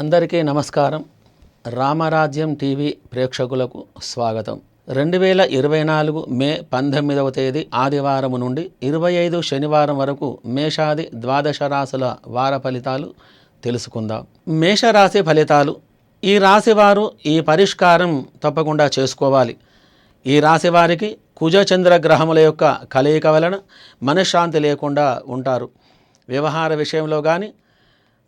అందరికీ నమస్కారం. రామరాజ్యం టీవీ ప్రేక్షకులకు స్వాగతం. రెండు వేల ఇరవై నాలుగు మే పంతొమ్మిదవ తేదీ ఆదివారం నుండి ఇరవై ఐదు శనివారం వరకు మేషాది ద్వాదశ రాశుల వార ఫలితాలు తెలుసుకుందాం. మేషరాశి ఫలితాలు. ఈ రాశివారు ఈ పరిష్కారం తప్పకుండా చేసుకోవాలి. ఈ రాశివారికి కుజచంద్ర గ్రహముల యొక్క కలయిక వలన మనశ్శాంతి లేకుండా ఉంటారు. వ్యవహార విషయంలో కానీ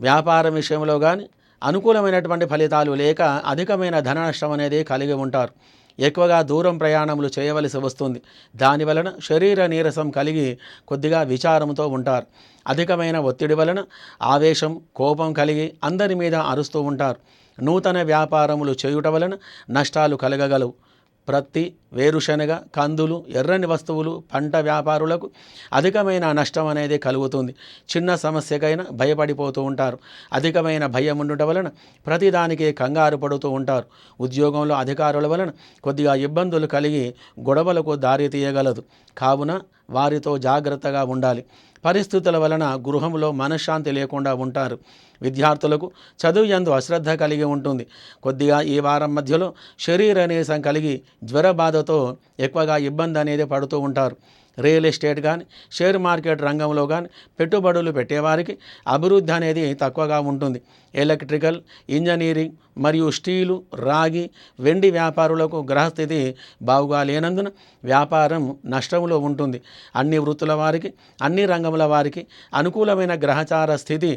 వ్యాపారం విషయంలో కానీ అనుకూలమైనటువంటి ఫలితాలు లేక అధికమైన ధన నష్టం అనేది కలిగి ఉంటారు. ఎక్కువగా దూరం ప్రయాణములు చేయవలసి వస్తుంది. దాని వలన శరీర నీరసం కలిగి కొద్దిగా విచారంతో ఉంటారు. అధికమైన ఒత్తిడి వలన ఆవేశం కోపం కలిగి అందరి మీద అరుస్తూ ఉంటారు. నూతన వ్యాపారములు చేయుట వలన నష్టాలు కలగగలవు. ప్రత్తి వేరుశనగ కందులు ఎర్రని వస్తువులు పంట వ్యాపారులకు అధికమైన నష్టం అనేది కలుగుతుంది. చిన్న సమస్యకైనా భయపడిపోతూ ఉంటారు. అధికమైన భయం ఉండటం వలన ప్రతిదానికి కంగారు పడుతూ ఉంటారు. ఉద్యోగంలో అధికారుల వలన కొద్దిగా ఇబ్బందులు కలిగి గొడవలకు దారి తీయగలదు. కావున వారితో జాగ్రత్తగా ఉండాలి. పరిస్థితుల వలన గృహంలో మనశ్శాంతి లేకుండా ఉంటారు. విద్యార్థులకు చదువు ఎందు అశ్రద్ధ కలిగి ఉంటుంది. కొద్దిగా ఈ వారం మధ్యలో శరీర నీరసం కలిగి జ్వర బాధతో ఎక్కువగా ఇబ్బంది అనేది పడుతూ ఉంటారు. రియల్ ఎస్టేట్ కానీ షేర్ మార్కెట్ రంగంలో కానీ పెట్టుబడులు పెట్టేవారికి అభివృద్ధి అనేది తక్కువగా ఉంటుంది. ఎలక్ట్రికల్ ఇంజనీరింగ్ మరియు స్టీలు రాగి వెండి వ్యాపారులకు గ్రహస్థితి బాగుగా లేనందున వ్యాపారం నష్టంలో ఉంటుంది. అన్ని వృత్తుల వారికి అన్ని రంగముల వారికి అనుకూలమైన గ్రహచార స్థితి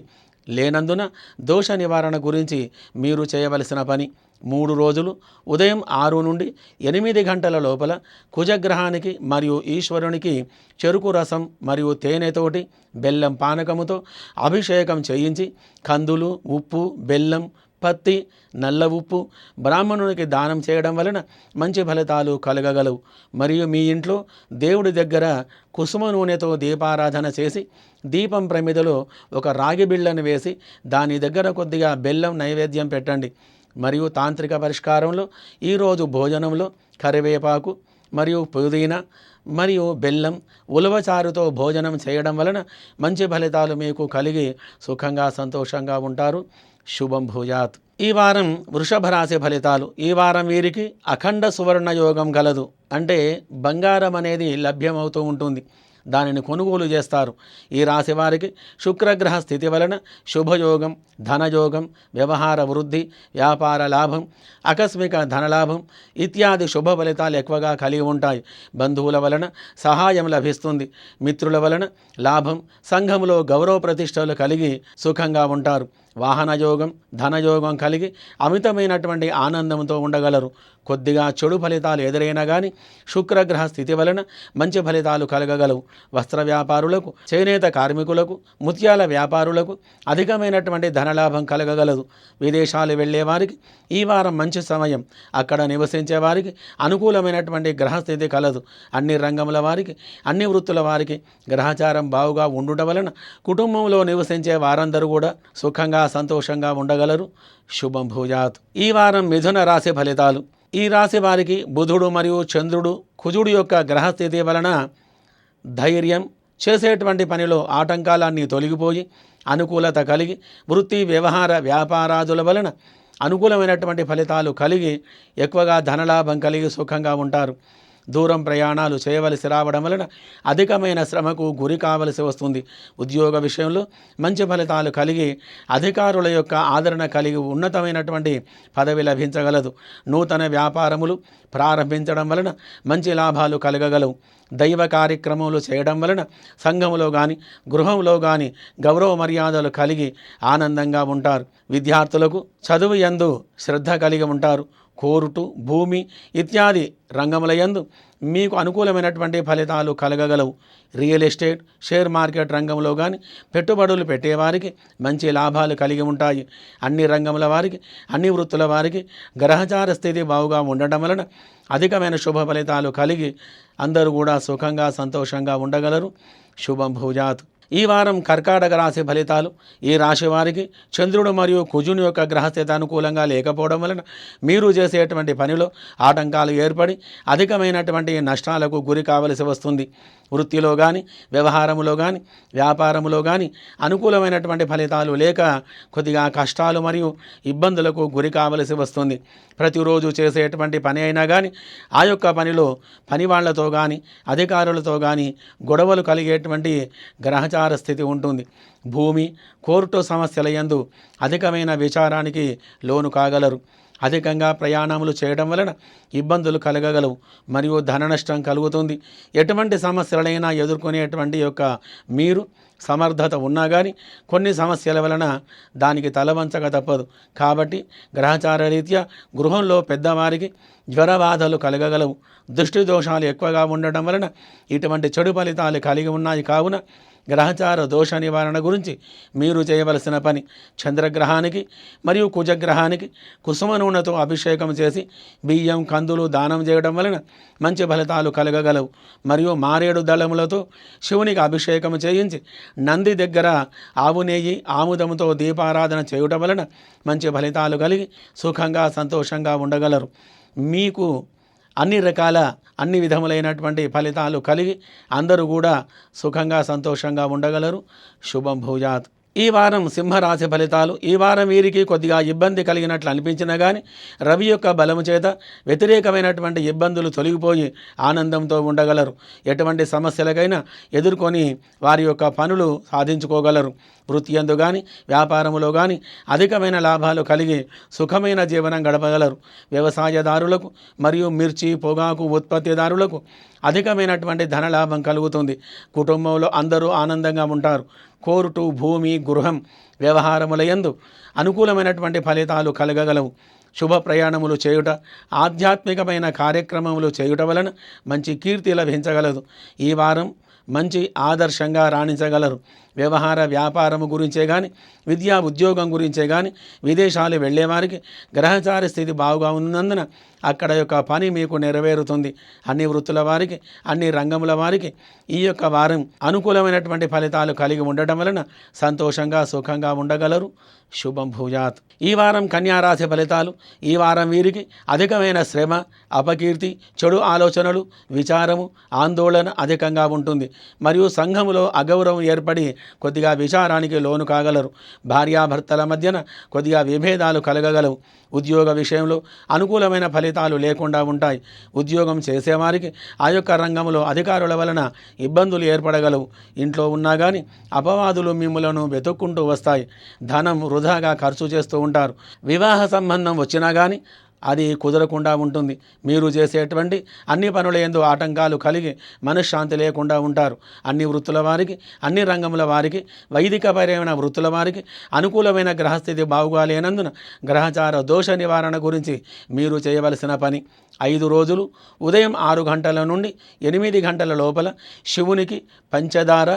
లేనందున దోష నివారణ గురించి మీరు చేయవలసిన పని మూడు రోజులు ఉదయం ఆరు నుండి ఎనిమిది గంటల లోపల కుజగ్రహానికి మరియు ఈశ్వరునికి చెరుకు రసం మరియు తేనెతోటి బెల్లం పానకముతో అభిషేకం చేయించి కందులు ఉప్పు బెల్లం పత్తి నల్ల ఉప్పు బ్రాహ్మణునికి దానం చేయడం వలన మంచి ఫలితాలు కలగగలవు. మరియు మీ ఇంట్లో దేవుడి దగ్గర కుసుమ నూనెతో దీపారాధన చేసి దీపం ప్రమిదలో ఒక రాగి బిళ్ళను వేసి దాని దగ్గర కొద్దిగా బెల్లం నైవేద్యం పెట్టండి. మరియు తాంత్రిక పరిష్కారంలో ఈరోజు భోజనంలో కరివేపాకు మరియు పుదీనా మరియు బెల్లం ఉలవచారుతో భోజనం చేయడం వలన మంచి ఫలితాలు మీకు కలిగి సుఖంగా సంతోషంగా ఉంటారు. శుభం భూయాత్. ఈ వారం వృషభ రాశి ఫలితాలు. ఈ వారం వీరికి అఖండ సువర్ణ యోగం గలదు. అంటే బంగారం అనేది లభ్యమవుతూ ఉంటుంది. దానిని కొనుగోలు చేస్తారు. ఈ రాశి వారికి శుక్రగ్రహ స్థితి వలన శుభయోగం ధనయోగం వ్యవహార వృద్ధి వ్యాపార లాభం ఆకస్మిక ధనలాభం ఇత్యాది శుభ ఫలితాలు ఎక్కువగా కలిగి ఉంటాయి. బంధువుల వలన సహాయం లభిస్తుంది. మిత్రుల వలన లాభం సంఘంలో గౌరవ ప్రతిష్టలు కలిగి సుఖంగా ఉంటారు. వాహనయోగం ధనయోగం కలిగి అమితమైనటువంటి ఆనందంతో ఉండగలరు. కొద్దిగా చెడు ఫలితాలు ఎదురైనా కానీ శుక్రగ్రహ స్థితి వలన మంచి ఫలితాలు కలగగలవు. వస్త్ర వ్యాపారులకు చేనేత కార్మికులకు ముత్యాల వ్యాపారులకు అధికమైనటువంటి ధనలాభం కలగగలదు. విదేశాలు వెళ్ళేవారికి ఈ వారం మంచి సమయం. అక్కడ నివసించే వారికి అనుకూలమైనటువంటి గ్రహస్థితి కలదు. అన్ని రంగముల వారికి అన్ని వృత్తుల వారికి గ్రహచారం బావుగా ఉండుట వలన కుటుంబంలో నివసించే వారందరూ కూడా సుఖంగా సంతోషంగా ఉండగలరు. శుభం భూజాత్. ఈ వారం మిథున రాశి ఫలితాలు. ఈ రాశి వారికి బుధుడు మరియు చంద్రుడు కుజుడు యొక్క గ్రహస్థితి వలన ధైర్యం చేసేటువంటి పనిలో ఆటంకాలన్నీ తొలగిపోయి అనుకూలత కలిగి వృత్తి వ్యవహార వ్యాపారాదుల వలన అనుకూలమైనటువంటి ఫలితాలు కలిగి ఎక్కువగా ధనలాభం కలిగి సుఖంగా ఉంటారు. దూరం ప్రయాణాలు చేయవలసి రావడం వలన అధికమైన శ్రమకు గురి కావలసి వస్తుంది. ఉద్యోగ విషయంలో మంచి ఫలితాలు కలిగి అధికారుల యొక్క ఆదరణ కలిగి ఉన్నతమైనటువంటి పదవి లభించగలదు. నూతన వ్యాపారములు ప్రారంభించడం వలన మంచి లాభాలు కలగగలవు. దైవ కార్యక్రమాలు చేయడం వలన సంఘములో కానీ గృహంలో కానీ గౌరవ మర్యాదలు కలిగి ఆనందంగా ఉంటారు. విద్యార్థులకు చదువు ఎందు శ్రద్ధ కలిగి ఉంటారు. కోర్టు భూమి ఇత్యాది రంగముల యందు మీకు అనుకూలమైనటువంటి ఫలితాలు కలగగలవు. రియల్ ఎస్టేట్ షేర్ మార్కెట్ రంగంలో కానీ పెట్టుబడులు పెట్టేవారికి మంచి లాభాలు కలిగి ఉంటాయి. అన్ని రంగముల వారికి అన్ని వృత్తుల వారికి గ్రహచార స్థితి బాగుగా ఉండటం వలన అధికమైన శుభ ఫలితాలు కలిగి అందరూ కూడా సుఖంగా సంతోషంగా ఉండగలరు. శుభం భూజాత్. ఈ వారం కర్కాటక రాశి ఫలితాలు. ఈ రాశి వారికి చంద్రుడు మరియు కుజుని యొక్క గ్రహస్థితి అనుకూలంగా లేకపోవడం వలన మీరు చేసేటువంటి పనిలో ఆటంకాలు ఏర్పడి అధికమైనటువంటి నష్టాలకు గురి కావలసి వస్తుంది. వృత్తిలో కానీ వ్యవహారములో కానీ వ్యాపారములో కానీ అనుకూలమైనటువంటి ఫలితాలు లేక కొద్దిగా కష్టాలు మరియు ఇబ్బందులకు గురి కావలసి వస్తుంది. ప్రతిరోజు చేసేటువంటి పని అయినా కానీ ఆ యొక్క పనిలో పనివాళ్ళతో కానీ అధికారులతో కానీ గొడవలు కలిగేటువంటి గ్రహచార స్థితి ఉంటుంది. భూమి కోర్టు సమస్యల యందు అధికమైన విచారానికి లోను కాగలరు. అధికంగా ప్రయాణములు చేయడం వలన ఇబ్బందులు కలగగలవు మరియు ధన నష్టం కలుగుతుంది. ఎటువంటి సమస్యలైనా ఎదుర్కొనేటువంటి యొక్క మీరు సమర్థత ఉన్నా కానీ కొన్ని సమస్యల వలన దానికి తలవంచక తప్పదు. కాబట్టి గ్రహచార రీత్యా గృహంలో పెద్దవారికి జ్వరబాధలు కలగగలవు. దృష్టి దోషాలు ఎక్కువగా ఉండటం వలన ఇటువంటి చెడు ఫలితాలు కలిగి ఉన్నాయి. కావున గ్రహచార దోష నివారణ గురించి మీరు చేయవలసిన పని. చంద్రగ్రహానికి మరియు కుజగ్రహానికి కుసుమ నూనెతో అభిషేకం చేసి బియ్యం కందులు దానం చేయడం వలన మంచి ఫలితాలు కలగగలవు. మరియు మారేడు దళములతో శివునికి అభిషేకం చేయించి నంది దగ్గర ఆవు నెయ్యి ఆముదముతో దీపారాధన చేయటం వలన మంచి ఫలితాలు కలిగి సుఖంగా సంతోషంగా ఉండగలరు. మీకు అన్ని రకాల అన్ని విధములైనటువంటి ఫలితాలు కలిగి అందరూ కూడా సుఖంగా సంతోషంగా ఉండగలరు. శుభం భూజాత్. ఈ వారం సింహరాశి ఫలితాలు ఈ వారం వీరికి కొద్దిగా ఇబ్బంది కలిగినట్లు అనిపించినా కానీ రవి యొక్క బలము చేత వ్యతిరేకమైనటువంటి ఇబ్బందులు తొలగిపోయి ఆనందంతో ఉండగలరు. ఎటువంటి సమస్యలకైనా ఎదుర్కొని వారి యొక్క పనులు సాధించుకోగలరు. వృత్తి ఎందు కానీ వ్యాపారములో కానీ అధికమైన లాభాలు కలిగి సుఖమైన జీవనం గడపగలరు. వ్యవసాయదారులకు మరియు మిర్చి పొగాకు ఉత్పత్తిదారులకు అధికమైనటువంటి ధనలాభం కలుగుతుంది. కుటుంబంలో అందరూ ఆనందంగా ఉంటారు. కోర్టు భూమి గృహం వ్యవహారముల యందు అనుకూలమైనటువంటి ఫలితాలు కలగగలవు. శుభ ప్రయాణములు చేయుట ఆధ్యాత్మికమైన కార్యక్రమములు చేయుట వలన మంచి కీర్తి లభించగలదు. ఈ వారం మంచి ఆదర్శంగా రాణించగలరు. వ్యవహార వ్యాపారము గురించే కానీ విద్యా ఉద్యోగం గురించే కానీ విదేశాలు వెళ్ళేవారికి గ్రహచార స్థితి బాగుగా ఉన్నందున అక్కడ యొక్క పని మీకు నెరవేరుతుంది. అన్ని వృత్తుల వారికి అన్ని రంగముల వారికి ఈ యొక్క వారం అనుకూలమైనటువంటి ఫలితాలు కలిగి ఉండటం వలన సంతోషంగా సుఖంగా ఉండగలరు. శుభం భూజాత్ ఈ వారం కన్యారాశి ఫలితాలు ఈ వారం వీరికి అధికమైన శ్రమ అపకీర్తి చెడు ఆలోచనలు విచారము ఆందోళన అధికంగా ఉంటుంది. మరియు సంఘములో అగౌరవం ఏర్పడి కొద్దిగా విచారానికి లోను కాగలరు. భార్యాభర్తల మధ్యన కొద్దిగా విభేదాలు కలగగలవు. ఉద్యోగ విషయంలో అనుకూలమైన ఫలితాలు లేకుండా ఉంటాయి. ఉద్యోగం చేసేవారికి ఆ యొక్క రంగంలో అధికారుల వలన ఇబ్బందులు ఏర్పడగలవు. ఇంట్లో ఉన్నా కానీ అపవాదులు మిమ్ములను వెతుక్కుంటూ వస్తాయి. ధనం వృధాగా ఖర్చు చేస్తూ ఉంటారు. వివాహ సంబంధం వచ్చినా కానీ అది కుదరకుండా ఉంటుంది. మీరు చేసేటువంటి అన్ని పనుల ఎందు ఆటంకాలు కలిగి మనశ్శాంతి లేకుండా ఉంటారు. అన్ని వృత్తుల వారికి అన్ని రంగముల వారికి వైదికపరమైన వృత్తుల వారికి అనుకూలమైన గ్రహస్థితి బాగుగా లేనందున గ్రహచార దోష నివారణ గురించి మీరు చేయవలసిన పని ఐదు రోజులు ఉదయం ఆరు గంటల నుండి ఎనిమిది గంటల లోపల శివునికి పంచదార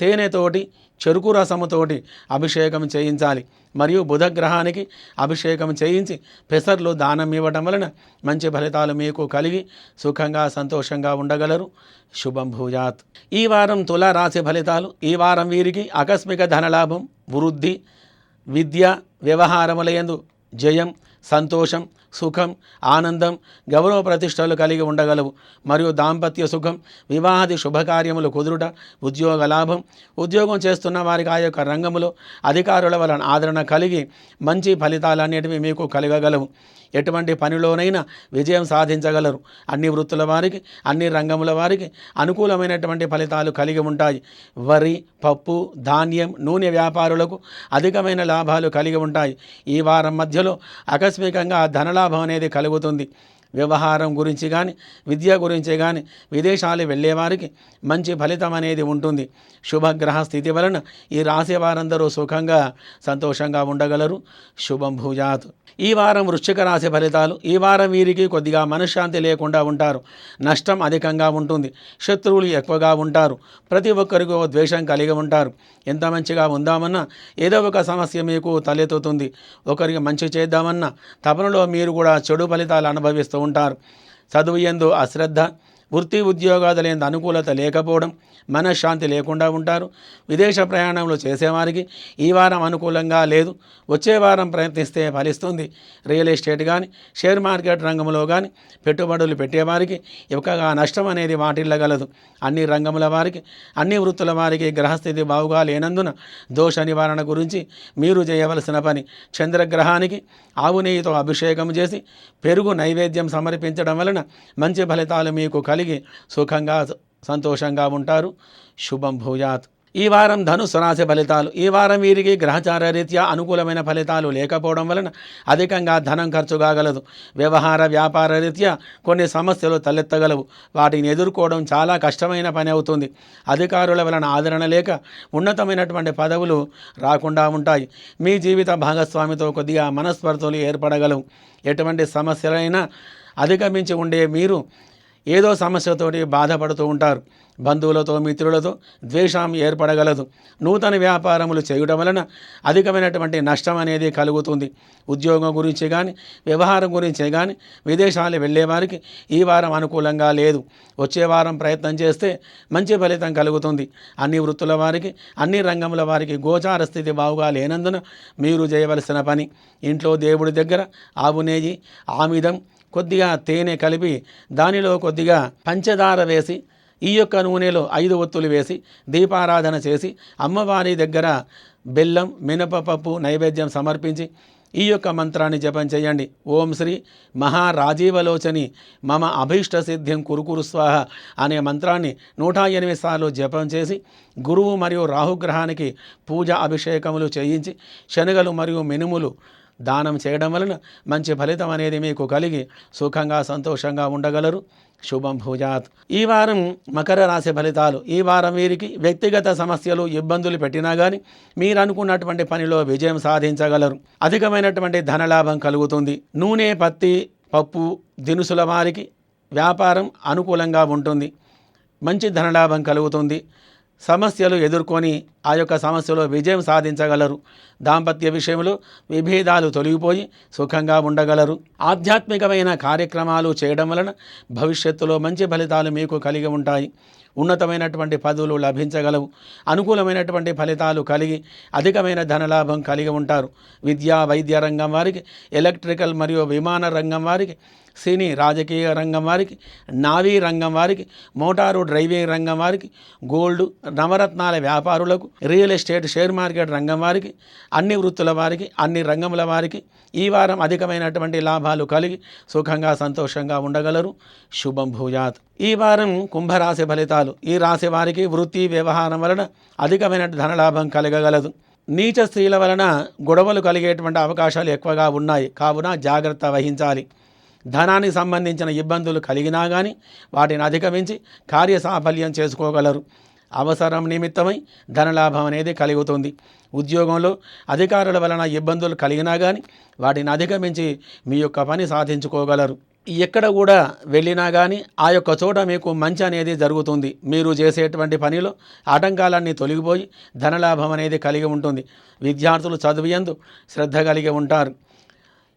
తేనెతోటి చెరుకు రసముతోటి అభిషేకం చేయించాలి. మరియు బుధగ్రహానికి అభిషేకం చేయించి పెసర్లు దానం ఇవ్వటం వలన మంచి ఫలితాలు మీకు కలిగి సుఖంగా సంతోషంగా ఉండగలరు. శుభం భూజాత్. ఈ వారం తుల రాశి ఫలితాలు ఈ వారం వీరికి ఆకస్మిక ధనలాభం వృద్ధి విద్య వ్యవహారములయందు జయం సంతోషం సుఖం ఆనందం గౌరవ ప్రతిష్టలు కలిగి ఉండగలవు. మరియు దాంపత్య సుఖం వివాహాది శుభకార్యములు కుదురుట ఉద్యోగ లాభం ఉద్యోగం చేస్తున్న వారికి ఆ యొక్క రంగములో అధికారుల వలన ఆదరణ కలిగి మంచి ఫలితాలు అనేటివి మీకు కలగగలవు. ఎటువంటి పనిలోనైనా విజయం సాధించగలరు. అన్ని వృత్తుల వారికి అన్ని రంగముల వారికి అనుకూలమైనటువంటి ఫలితాలు కలిగి ఉంటాయి. వరి పప్పు ధాన్యం నూనె వ్యాపారులకు అధికమైన లాభాలు కలిగి ఉంటాయి. ఈ వారం మధ్యలో ఆకస్మికంగా ధనలాభం అనేది కలుగుతుంది. వ్యవహారం గురించి కానీ విద్య గురించి కానీ విదేశాలు వెళ్ళేవారికి మంచి ఫలితం అనేది ఉంటుంది. శుభగ్రహ స్థితి వలన ఈ రాశి వారందరూ సుఖంగా సంతోషంగా ఉండగలరు. శుభం భూజాత్. ఈ వారం వృశ్చిక రాశి ఫలితాలు. ఈ వారం వీరికి కొద్దిగా మనశ్శాంతి లేకుండా ఉంటారు. నష్టం అధికంగా ఉంటుంది. శత్రువులు ఎక్కువగా ఉంటారు. ప్రతి ఒక్కరికి ద్వేషం కలిగి ఉంటారు. ఎంత మంచిగా ఉందామన్నా ఏదో ఒక సమస్య మీకు తలెత్తుతుంది. ఒకరికి మంచి చేద్దామన్నా తపనలో మీరు కూడా చెడు ఫలితాలు అనుభవిస్తూ ఉంటారు. చదువు ఎందు అశ్రద్ధ వృత్తి ఉద్యోగాదులేందు అనుకూలత లేకపోవడం మనశ్శాంతి లేకుండా ఉంటారు. విదేశ ప్రయాణంలో చేసేవారికి ఈ వారం అనుకూలంగా లేదు. వచ్చే వారం ప్రయత్నిస్తే ఫలిస్తుంది. రియల్ ఎస్టేట్ కానీ షేర్ మార్కెట్ రంగంలో కానీ పెట్టుబడులు పెట్టేవారికి ఎక్కువగా నష్టం అనేది వాటిల్లగలదు అన్ని రంగముల వారికి అన్ని వృత్తుల వారికి గ్రహస్థితి బావుగా లేనందున దోష నివారణ గురించి మీరు చేయవలసిన పని చంద్రగ్రహానికి ఆవు నెయ్యితో అభిషేకం చేసి పెరుగు నైవేద్యం సమర్పించడం వలన మంచి ఫలితాలు మీకు కలిగి సుఖంగా సంతోషంగా ఉంటారు. శుభం భూయాత్. ఈ వారం ధనుసు రాశి ఫలితాలు. ఈ వారం వీరికి గ్రహచార రీత్యా అనుకూలమైన ఫలితాలు లేకపోవడం వలన అధికంగా ధనం ఖర్చు కాగలదు. వ్యవహార వ్యాపార రీత్యా కొన్ని సమస్యలు తలెత్తగలవు. వాటిని ఎదుర్కోవడం చాలా కష్టమైన పని అవుతుంది. అధికారుల వలన ఆదరణ లేక ఉన్నతమైనటువంటి పదవులు రాకుండా ఉంటాయి. మీ జీవిత భాగస్వామితో కొద్దిగా మనస్పర్ధలు ఏర్పడగలవు. ఎటువంటి సమస్యలైనా అధిగమించి ఉండే మీరు ఏదో సమస్యతోటి బాధపడుతూ ఉంటారు. బంధువులతో మిత్రులతో ద్వేషం ఏర్పడగలదు. నూతన వ్యాపారములు చేయడం వలన అధికమైనటువంటి నష్టం అనేది కలుగుతుంది. ఉద్యోగం గురించి కానీ వ్యవహారం గురించి కానీ విదేశాలు వెళ్ళేవారికి ఈ వారం అనుకూలంగా లేదు. వచ్చే వారం ప్రయత్నం చేస్తే మంచి ఫలితం కలుగుతుంది. అన్ని వృత్తుల వారికి అన్ని రంగముల వారికి గోచార స్థితి బావుగా లేనందున మీరు చేయవలసిన పని. ఇంట్లో దేవుడి దగ్గర ఆవు నెయ్యి ఆమిదం కొద్దిగా తేనె కలిపి దానిలో కొద్దిగా పంచదార వేసి ఈ యొక్క నూనెలో ఐదు ఒత్తులు వేసి దీపారాధన చేసి అమ్మవారి దగ్గర బెల్లం మినపపప్పు నైవేద్యం సమర్పించి ఈ యొక్క మంత్రాన్ని జపం చేయండి. ఓం శ్రీ మహారాజీవలోచని మమ అభీష్ట సిద్ధిం కురుకురు స్వాహ అనే మంత్రాన్ని నూట ఎనిమిది సార్లు జపం చేసి గురువు మరియు రాహుగ్రహానికి పూజ అభిషేకములు చేయించి శనగలు మరియు మినుములు దానం చేయడం వలన మంచి ఫలితం అనేది మీకు కలిగి సుఖంగా సంతోషంగా ఉండగలరు. శుభం భూజాత్. ఈ వారం మకర రాశి ఫలితాలు. ఈ వారం వీరికి వ్యక్తిగత సమస్యలు ఇబ్బందులు పెట్టినా కానీ మీరు అనుకున్నటువంటి పనిలో విజయం సాధించగలరు. అధికమైనటువంటి ధనలాభం కలుగుతుంది. నూనె పత్తి పప్పు దినుసుల వారికి వ్యాపారం అనుకూలంగా ఉంటుంది. మంచి ధనలాభం కలుగుతుంది. సమస్యలు ఎదుర్కొని ఆ యొక్క సమస్యలో విజయం సాధించగలరు. దాంపత్య విషయంలో విభేదాలు తొలగిపోయి సుఖంగా ఉండగలరు. ఆధ్యాత్మికమైన కార్యక్రమాలు చేయడం వలన భవిష్యత్తులో మంచి ఫలితాలు మీకు కలిగి ఉంటాయి. ఉన్నతమైనటువంటి పదవులు లభించగలవు. అనుకూలమైనటువంటి ఫలితాలు కలిగి అధికమైన ధనలాభం కలిగి ఉంటారు. విద్యా వైద్య రంగం వారికి ఎలక్ట్రికల్ మరియు విమాన రంగం వారికి సినీ రాజకీయ రంగం వారికి నావీ రంగం వారికి మోటారు డ్రైవింగ్ రంగం వారికి గోల్డ్ నవరత్నాల వ్యాపారులకు రియల్ ఎస్టేట్ షేర్ మార్కెట్ రంగం వారికి అన్ని వృత్తుల వారికి అన్ని రంగముల వారికి ఈ వారం అధికమైనటువంటి లాభాలు కలిగి సుఖంగా సంతోషంగా ఉండగలరు. శుభం భూయాత్. ఈ వారం కుంభరాశి ఫలితాలు. ఈ రాశి వారికి వృత్తి వ్యవహారం వలన అధికమైన ధనలాభం కలగగలదు. నీచ స్త్రీల వలన గొడవలు కలిగేటువంటి అవకాశాలు ఎక్కువగా ఉన్నాయి. కావున జాగ్రత్త వహించాలి. ధనానికి సంబంధించిన ఇబ్బందులు కలిగినా కానీ వాటిని అధిగమించి కార్యసాఫల్యం చేసుకోగలరు. అవసరం నిమిత్తమై ధనలాభం అనేది కలుగుతుంది. ఉద్యోగంలో అధికారుల వలన ఇబ్బందులు కలిగినా కానీ వాటిని అధిగమించి మీ యొక్క పని సాధించుకోగలరు. ఎక్కడ కూడా వెళ్ళినా కానీ ఆ యొక్క చోట మీకు మంచి అనేది జరుగుతుంది. మీరు చేసేటువంటి పనిలో ఆటంకాలన్నీ తొలగిపోయి ధనలాభం అనేది కలిగి ఉంటుంది. విద్యార్థులు చదువుయందు శ్రద్ధ కలిగి ఉంటారు.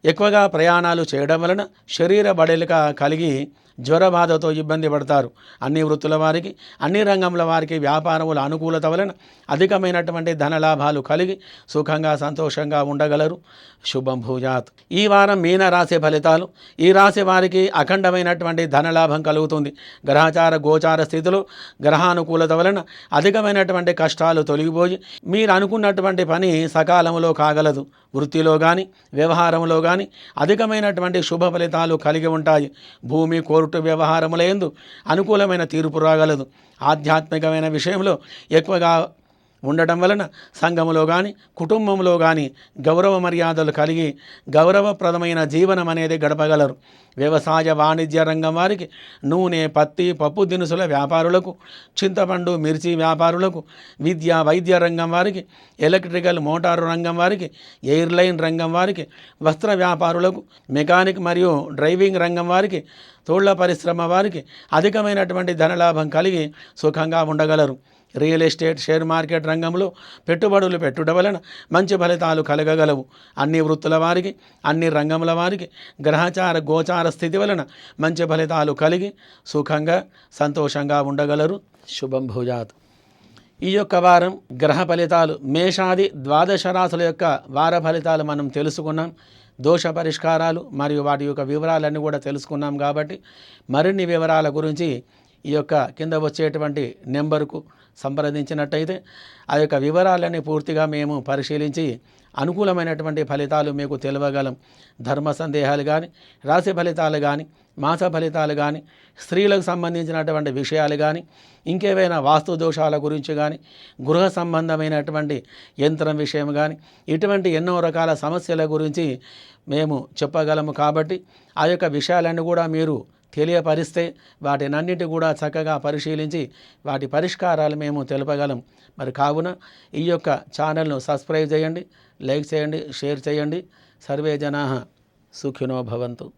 ఎక్కువగా ప్రయాణాలు చేయడం వలన శరీర బడలిక కలిగి జ్వరబాధతో ఇబ్బంది పడతారు. అన్ని వృత్తుల వారికి అన్ని రంగముల వారికి వ్యాపారముల అనుకూలత వలన అధికమైనటువంటి ధనలాభాలు కలిగి సుఖంగా సంతోషంగా ఉండగలరు. శుభం భూజాత్. ఈ వారం మీన రాశి ఫలితాలు. ఈ రాశి వారికి అఖండమైనటువంటి ధనలాభం కలుగుతుంది. గ్రహచార గోచార స్థితిలో గ్రహానుకూలత వలన అధికమైనటువంటి కష్టాలు తొలగిపోయి మీరు అనుకున్నటువంటి పని సకాలంలో కాగలదు. వృత్తిలో కానీ వ్యవహారంలో కానీ అధికమైనటువంటి శుభ ఫలితాలు కలిగి ఉంటాయి. భూమి కోర్టు వ్యవహారములందు అనుకూలమైన తీర్పు రాగలదు. ఆధ్యాత్మికమైన విషయంలో ఎక్కువగా ఉండటం వలన సంఘములో కానీ కుటుంబంలో కానీ గౌరవ మర్యాదలు కలిగి గౌరవప్రదమైన జీవనం అనేది గడపగలరు. వ్యవసాయ వాణిజ్య రంగం వారికి నూనె పత్తి పప్పు దినుసుల వ్యాపారులకు చింతపండు మిర్చి వ్యాపారులకు విద్య వైద్య రంగం వారికి ఎలక్ట్రికల్ మోటారు రంగం వారికి ఎయిర్లైన్ రంగం వారికి వస్త్ర వ్యాపారులకు మెకానిక్ మరియు డ్రైవింగ్ రంగం వారికి తోళ్ళ పరిశ్రమ వారికి అధికమైనటువంటి ధనలాభం కలిగి సుఖంగా ఉండగలరు. రియల్ ఎస్టేట్ షేర్ మార్కెట్ రంగంలో పెట్టుబడులు పెట్టుట వలన మంచి ఫలితాలు కలగగలవు. అన్ని వృత్తుల వారికి అన్ని రంగముల వారికి గ్రహచార గోచార స్థితి వలన మంచి ఫలితాలు కలిగి సుఖంగా సంతోషంగా ఉండగలరు. శుభం భూజాత్. ఈ యొక్క వారం గ్రహ ఫలితాలు మేషాది ద్వాదశ రాశుల యొక్క వార ఫలితాలు మనం తెలుసుకున్నాం. దోష పరిష్కారాలు మరియు వాటి యొక్క వివరాలన్నీ కూడా తెలుసుకున్నాం కాబట్టి మరిన్ని వివరాల గురించి ఈ యొక్క కింద వచ్చేటువంటి నెంబర్కు సంప్రదించినట్టయితే ఆ యొక్క వివరాలన్నీ పూర్తిగా మేము పరిశీలించి అనుకూలమైనటువంటి ఫలితాలు మీకు తెలియగలం ధర్మ సందేహాలు కానీ రాశి ఫలితాలు కానీ మాస ఫలితాలు కానీ స్త్రీలకు సంబంధించినటువంటి విషయాలు కానీ ఇంకేవైనా వాస్తు దోషాల గురించి కానీ గృహ సంబంధమైనటువంటి యంత్రం విషయం కానీ ఇటువంటి ఎన్నో రకాల సమస్యల గురించి మేము చెప్పగలము కాబట్టి ఆ యొక్క విషయాలన్నీ కూడా మీరు తెలియపరిస్తే వాటినన్నిటి కూడా చక్కగా పరిశీలించి వాటి పరిష్కారాలు మేము తెలుపగలం. మరి కావున ఈ యొక్క ఛానల్ను సబ్స్క్రైబ్ చేయండి లైక్ చేయండి షేర్ చేయండి. సర్వే జనా సుఖినో భవంతు.